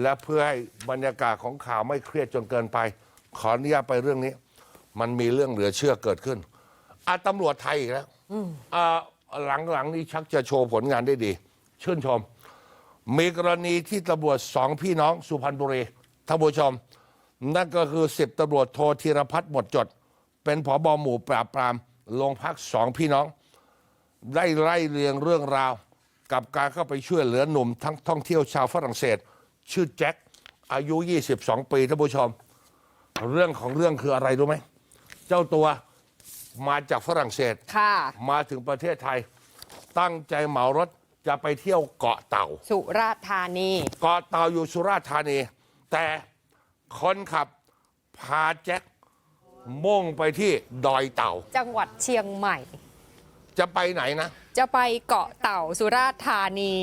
และเพื่อให้บรรยากาศของข่าวไม่เครียดจนเกินไป ขออนุญาตไปเรื่องนี้ มันมีเรื่องเหลือเชื่อเกิดขึ้นอาตำรวจไทยอีกแล้วอ่าหลังๆนี้ชักจะโชว์ผลงานได้ดี ชื่นชม มีกรณีที่ตำรวจสองพี่น้องสุพรรณบุรีท่านผู้ชม นั่นก็คือสิบตำรวจโทธีรพัฒน์หมดจด เป็นผอบอหมู่ปราบปรามโรงพักสองพี่น้อง ได้ไล่เรียงเรื่องราว กับการเข้าไปช่วยเหลือหนุ่มทั้งท่องเที่ยวชาวฝรั่งเศส ชื่อแจ็คอายุ 22 ปีท่านผู้ชม เรื่องของเรื่องคืออะไรรู้ไหม เจ้าตัวมาจากฝรั่งเศส ค่ะ มาถึงประเทศไทย ตั้งใจเหมารถจะไปเที่ยวเกาะเต่า สุราษฎร์ธานี เกาะเต่าอยู่สุราษฎร์ธานี แต่คนขับพาแจ็คมุ่งไปที่ดอยเต่า จังหวัดเชียงใหม่ จะไปไหนนะ จะไปเกาะเต่าสุราษฎร์ธานี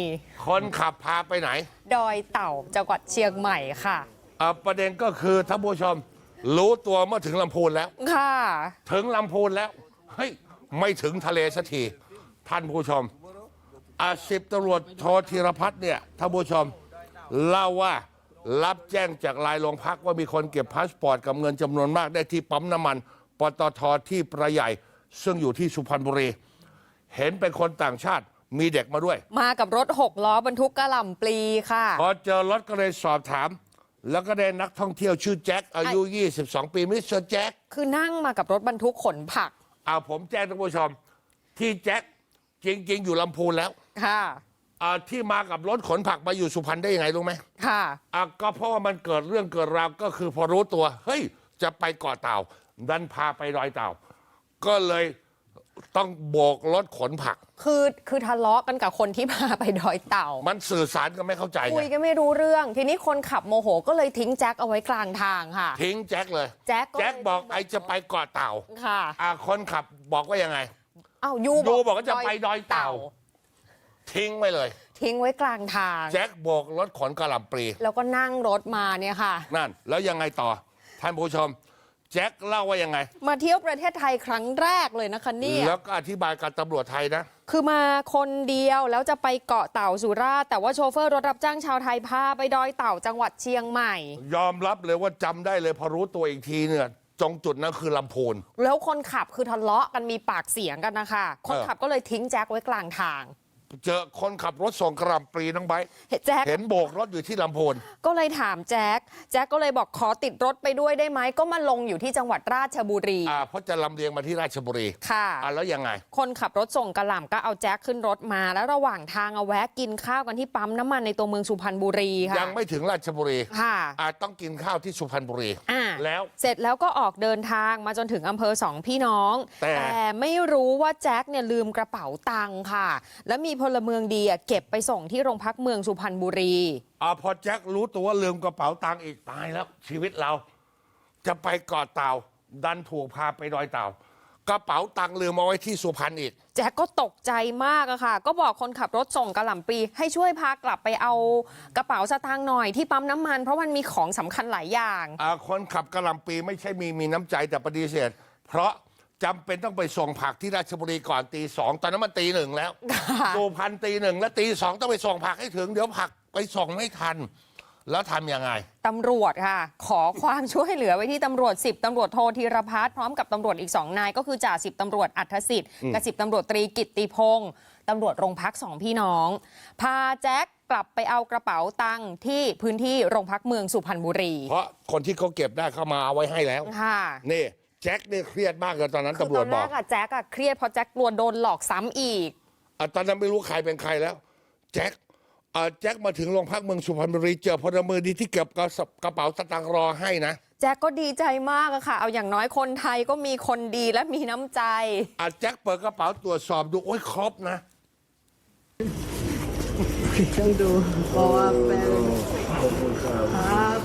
คนขับพาไปไหน ดอยเต่าจังหวัดเชียงใหม่ค่ะ อะประเด็นก็คือท่านผู้ชม รู้ตัวเมื่อถึงลำพูนแล้ว ค่ะ ถึงลำพูนแล้ว เฮ้ย ไม่ถึงทะเลสักที ท่านผู้ชมอาสิบตำรวจโทธีรพัฒน์เนี่ย ท่านผู้ชม เล่าว่ารับแจ้งจากลายโรงพักว่ามีคนเก็บพาสปอร์ตกับเงินจำนวนมากได้ที่ปั๊มน้ำมัน ปตทที่ประใหญ่ ซึ่งอยู่ที่สุพรรณบุรี เห็นเป็นคนต่างชาติ มีเด็กมาด้วย มากับรถหกล้อบรรทุกกระหล่ำปลีค่ะ พอเจอรถก็เลยสอบถาม แล้วก็ได้นักท่องเที่ยวชื่อแจ็คอายุ 22 ปีมิสเตอร์แจ็คคือนั่งมากับรถบรรทุกขนผักเอาผมแจ้งท่านผู้ชม ที่แจ็คจริง ๆ อยู่ลำพูนแล้วค่ะ อ่าที่มากับรถขนผักมาอยู่สุพรรณได้ยังไงรู้ไหมค่ะ อ่าก็เพราะว่ามันเกิดเรื่องเกิดราวก็คือพอรู้ตัว เฮ้ย จะไปเกาะเต่าดันพาไปดอยเต่า ก็เลย ต้องโบกรถขนผัก คือคือทะเลาะกันกับคนที่พาไปดอยเต่า มันสื่อสารกันไม่เข้าใจคุยไงกันไม่รู้เรื่อง ทีนี้คนขับโมโหก็เลยทิ้งแจ็คเอาไว้กลางทางค่ะ ทิ้งแจ็คเลย แจ็คก็เลยแจ็คบอกไอจะไปเกาะเต่าค่ะอ่าคนขับบอกว่ายังไงเอ้ายูยูบอกว่าจะไปดอยเต่า ทิ้งไว้เลย ทิ้งไว้กลางทาง แจ็คโบกรถขนกระหล่ำปลีแล้วก็นั่งรถมาเนี่ยค่ะ นั่น แล้วยังไงต่อท่านผู้ชม แจ็คเล่าว่ายังไง มาเที่ยวประเทศไทยครั้งแรกเลยนะคะเนี่ยแล้วก็อธิบายกับตำรวจไทยนะ คือมาคนเดียวแล้วจะไปเกาะเต่าสุราษฎร์แต่ว่าโชเฟอร์รถรับจ้างชาวไทยพาไปดอยเต่าจังหวัดเชียงใหม่ ยอมรับเลยว่าจำได้เลยพอรู้ตัวอีกทีเนี่ยจงจุดนั้นคือลำพูน แล้วคนขับคือทะเลาะกันมีปากเสียงกันนะคะ คนขับก็เลยทิ้งแจ็คไว้กลางทาง เจอคนขับรถส่งกระหล่ำปลีน้องไบร์ทเห็นแจ็ค เห็นโบกรถอยู่ที่ลำพูน ก็เลยถามแจ็ค แจ็คก็เลยบอกขอติดรถไปด้วยได้ไหม ก็มาลงอยู่ที่จังหวัดราชบุรี อ่าเพราะจะลำเลียงมาที่ราชบุรีค่ะ อ่าแล้วยังไง คนขับรถส่งกระหล่ำก็เอาแจ็คขึ้นรถมา แล้วระหว่างทางเอาแวะกินข้าวกันที่ปั๊มน้ำมันในตัวเมืองสุพรรณบุรีค่ะยังไม่ถึงราชบุรี ค่ะอ่าต้องกินข้าวที่สุพรรณบุรี อ่าแล้ว เสร็จแล้วก็ออกเดินทางมาจนถึงอำเภอสองพี่น้องแต่ไม่รู้ว่าแจ็คเนี่ยลืมกระเป๋าตังค์ค่ะ แล้วมีพลเมืองดีอะเก็บไปส่งที่โรงพักเมืองสุพรรณบุรี อ่าพอแจ็ครู้ตัวว่าลืมกระเป๋าตังค์อีกตายแล้ว ชีวิตเรา จะไปเกาะเต่า ดันถูกพาไปดอยเต่า กระเป๋าตังค์ลืมเอาไว้ที่สุพรรณอีก แจ็คก็ตกใจมากอะค่ะ ก็บอกคนขับรถส่งกระหล่ำปลีให้ช่วยพากลับไปเอากระเป๋าสตางค์หน่อยที่ปั๊มน้ำมัน เพราะมันมีของสำคัญหลายอย่าง อ่าคนขับกระหลำปีไม่ใช่มีมีน้ำใจแต่ปฏิเสธ เพราะ จำเป็นต้องไปส่งผักที่ราชบุรีก่อนตีสองตอนนั้นมันตีหนึ่งแล้วค่ะสุพรรณตีหนึ่งแล้วตีสองต้องไปส่งผักให้ถึง เดี๋ยวผักไปส่งไม่ทัน แล้วทำยังไง ตำรวจค่ะ ขอความช่วยเหลือไว้ที่ตำรวจ 10ตำรวจโทธีรพัฒน์พร้อมกับตำรวจอีก2นาย ก็คือจ่าสิบตำรวจอัธสิทธิ์กับสิบตำรวจตรีกิตติพงศ์ตำรวจโรงพักสองพี่น้อง พาแจ็คกลับไปเอากระเป๋าตังค์ที่พื้นที่โรงพักเมืองสุพรรณบุรี เพราะคนที่เขาเก็บได้เข้ามาเอาไว้ให้แล้วค่ะ นี่ แจ็คเนี่ยเครียดมากเลยตอนนั้นคือตำรวจตอนบแรอกกอะแจ็คอะเครียดเพราะแจ็คกลัวโดนหลอกซ้ำอีก อะตอนนั้นไม่รู้ใครเป็นใครแล้ว แจ็คอะแจ็คมาถึงโรงพักเมืองสุพรรณบุรีเจอพลเมืองดีที่เก็บกระสอบกระเป๋าสตางค์รอให้นะแจ็คก็ดีใจมากอะค่ะ เอาอย่างน้อยคนไทยก็มีคนดีและมีน้ำใจ อะแจ็คเปิดกระเป๋าตรวจสอบดูโอ้ยครบนะ ต้องดูเพราะว่าเป็นครับ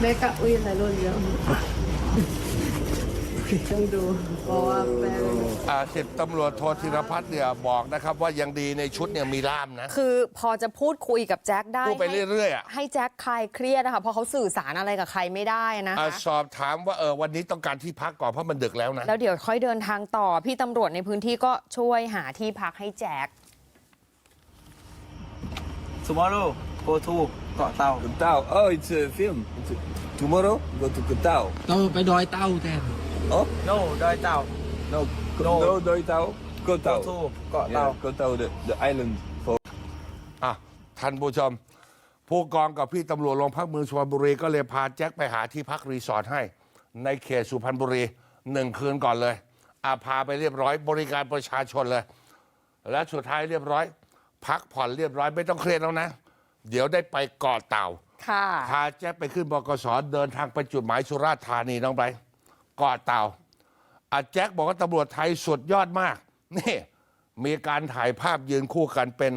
แม่กะอุ้ยอะไรรุ่นเยอะต้องดูเพราะว่าเป็นอ่าสิบตำรวจโทธีรพัฒน์เนี่ยบอกนะครับว่ายังดีในชุดเนี่ยมีล่ามนะ คือพอจะพูดคุยกับแจ็คได้พูดไปให้เรื่อยๆอะให้แจ็คคลายเครียดนะคะเพราะเขาสื่อสารอะไรกับใครไม่ได้นะอะคะสอบถามว่าเออวันนี้ต้องการที่พักก่อนเพราะมันดึกแล้วนะ แล้วเดี๋ยวค่อยเดินทางต่อพี่ตำรวจในพื้นที่ก็ช่วยหาที่พักให้แจ็ค tomorrow go to เกาะเต่า Kentau. Oh, it's a film. It's a, tomorrow, go to Kentau. เราไปดอยเต้าแทน Oh, no ดอยเต่า no, No. no, Doi Tau. Go go Tau. to เกาะเต่า Yeah, Go Tau, the, the island. For อะท่านผู้ชม ผู้กองกับพี่ตำรวจโรงพักเมืองสุพรรณบุรีก็เลยพาแจ็คไปหาที่พักรีสอร์ทให้ ในเขตสุพรรณบุรีหนึ่งคืนก่อนเลยอาพาไปเรียบร้อยบริการประชาชนเลย และสุดท้ายเรียบร้อย พักผ่อนเรียบร้อยไม่ต้องเครียดแล้วนะ เดี๋ยวได้ไปเกาะเต่าค่ะพาแจ็คไปขึ้นบกสเดินทางไปจุดหมายสุราษฎร์ธานีน้องไปเกาะเต่าอาแจ็คบอกว่าตำรวจไทยสุดยอดมาก นี่ มีการถ่ายภาพยืนคู่กันเป็น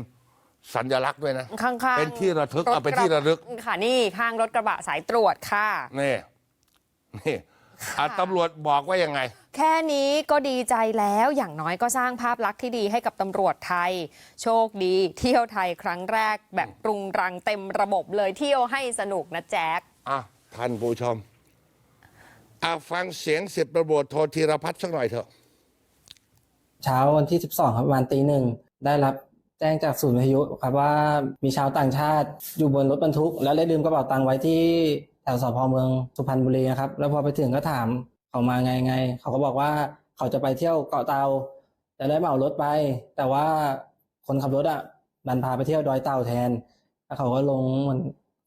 สัญลักษณ์ด้วยนะข้างๆเป็นที่ระทึกเอาเป็นที่ระลึก ค่ะนี่ข้างรถกระบะสายตรวจค่ะนี่นี่ อะตำรวจบอกว่ายังไง แค่นี้ก็ดีใจแล้วอย่างน้อยก็สร้างภาพลักษณ์ที่ดีให้กับตำรวจไทย โชคดีเที่ยวไทยครั้งแรกแบบปรุงรังเต็มระบบเลยเที่ยวให้สนุกนะแจ๊คอะท่านผู้ชมอะฟังเสียงสิบตำรวจโทธีรพัฒน์สักหน่อยเถอะ เช้าวันที่ 12ครับประมาณตีหนึ่งได้รับแจ้งจากศูนย์วิทยุครับว่ามีชาวต่างชาติอยู่บนรถบรรทุก แล้วได้ลืมกระเป๋าตังค์ไว้ที่ แถวสพเมืองสุพรรณบุรีนะครับ แล้วพอไปถึงก็ถามเขามาไงไง เขาก็บอกว่าเขาจะไปเที่ยวเกาะเตาจะได้เหมารถไป แต่ว่าคนขับรถอะดันพาไปเที่ยวดอยเต่าแทน แล้วเขาก็ลงเหมือน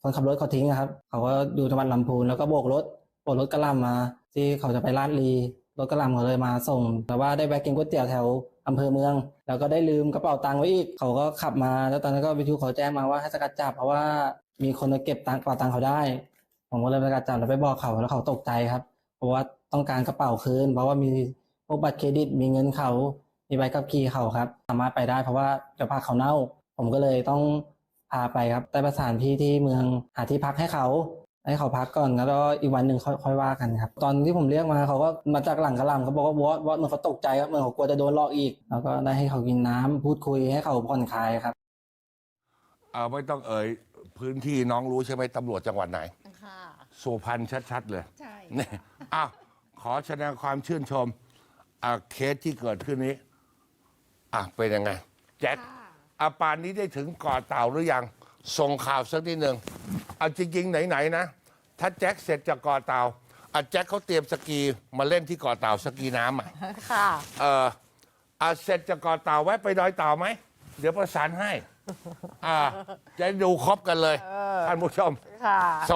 คนขับรถเขาทิ้งอะครับ เขาก็ดูจังหวัดลำพูนแล้วก็โบกรถโบกรถกระลำมา ที่เขาจะไปลาดลีรถกระลำเขาเลยมาส่ง แต่ว่าได้แวะกินก๋วยเตี๋ยวแถวอำเภอเมือง แล้วก็ได้ลืมกระเป๋าตังค์ไว้อีก เขาก็ขับมา แล้วตอนนั้นก็วิทยุเขาแจ้งมาว่าให้สกัดจับเพราะว่ามีคนมาเก็บตังค์กระเป๋าตังค์เขาได้ ผมก็เลยสกัดจับแล้วไปบอกเขาแล้วเขาตกใจครับ เพราะว่าต้องการกระเป๋าคืน เพราะว่ามีพวกบัตรเครดิตมีเงินเขามีใบขับขี่เขาครับ สามารถไปได้เพราะว่าเดี๋ยวพาเขาเน่า ผมก็เลยต้องพาไปครับได้ประสานพี่ที่เมืองหาที่พักให้เขาให้เขาพักก่อนแล้วก็อีกวันหนึ่งค่อยว่ากันครับ ตอนที่ผมเรียกมาเขาก็มาจากหลังกระลำเขาบอกว่าวอดวอดเหมือนเขาตกใจครับเหมือนเขากลัวจะโดนหลอกอีก แล้วก็ได้ให้เขากินน้ำพูดคุยให้เขาผ่อนคลายครับ เอาไม่ต้องเอ่ยพื้นที่น้องรู้ใช่ไหมตำรวจจังหวัดไหน สุพรรณชัดๆเลยใช่นี่อ้าวขอแสดงความชื่นชมอะเคสที่เกิดขึ้นนี้อะเป็นยังไง แจ็คอาปานนี้ได้ถึงเกาะเต่าหรือยัง ส่งข่าวสักนิดหนึ่งเอาจริงๆไหนๆนะ ถ้าแจ็คเสร็จจากเกาะเต่าอะแจ็คเขาเตรียมสกีมาเล่นที่เกาะเต่าสกีน้ำอะค่ะเอออะเสร็จจากเกาะเต่าแวะไปดอยเต่าไหม เดี๋ยวประสานให้ อ่า จะดูครบกันเลยท่านผู้ชมค่ะสวัส